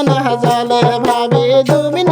না জালে ভাবি তুমি